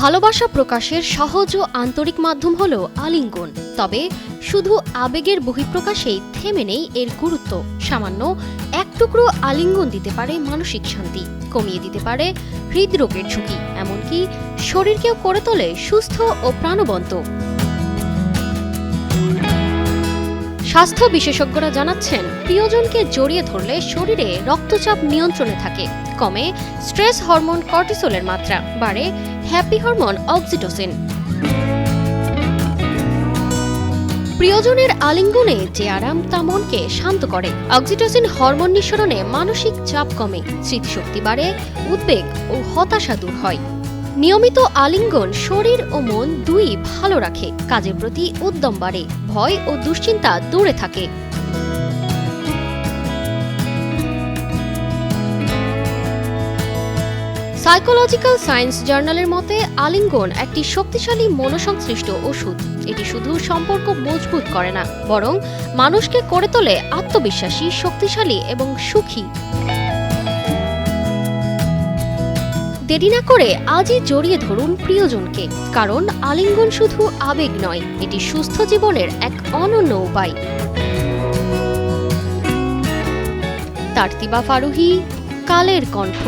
ভালোবাসা প্রকাশের সহজ ও আন্তরিক মাধ্যম হল আলিঙ্গন। তবে শুধু আবেগের বহিঃপ্রকাশেই থেমে নেই এর গুরুত্ব। সামান্য এক টুকরো আলিঙ্গন দিতে পারে মানসিক শান্তি, কমিয়ে দিতে পারে হৃদরোগের ঝুঁকি, এমনকি শরীরকেও করে তোলে সুস্থ ও প্রাণবন্ত। স্বাস্থ্য বিশেষজ্ঞরা জানাচ্ছেন, প্রিয়জনকে জড়িয়ে ধরলে শরীরে রক্তচাপ নিয়ন্ত্রণে থাকে, কমে স্ট্রেস হরমোন কর্টিসোলের মাত্রা বাড়ে, হ্যাপি হরমোন অক্সিটোসিন। প্রিয়জনের আলিঙ্গনে যে আরাম, তা মনকে শান্ত করে। অক্সিটোসিন হরমোন নিঃসরণে মানসিক চাপ কমে, স্মৃতিশক্তি বাড়ে, উদ্বেগ ও হতাশা দূর হয়। নিয়মিত আলিঙ্গন শরীর ও মন দুই ভালো রাখে, কাজের প্রতি উদ্যম বাড়ে, ভয় ও দুশ্চিন্তা দূরে থাকে। সাইকোলজিক্যাল সায়েন্স জার্নালের মতে, আলিঙ্গন একটি শক্তিশালী মনোসংশ্লিষ্ট ওষুধ। এটি শুধু সম্পর্ক মজবুত করে না, বরং মানুষকে করে তোলে আত্মবিশ্বাসী, শক্তিশালী এবং সুখী। দেরি না করে আজই জড়িয়ে ধরুন প্রিয়জনকে, কারণ আলিঙ্গন শুধু আবেগ নয়, এটি সুস্থ জীবনের এক অনন্য উপায়। তার্তিবা ফারুহি, কালের কণ্ঠ।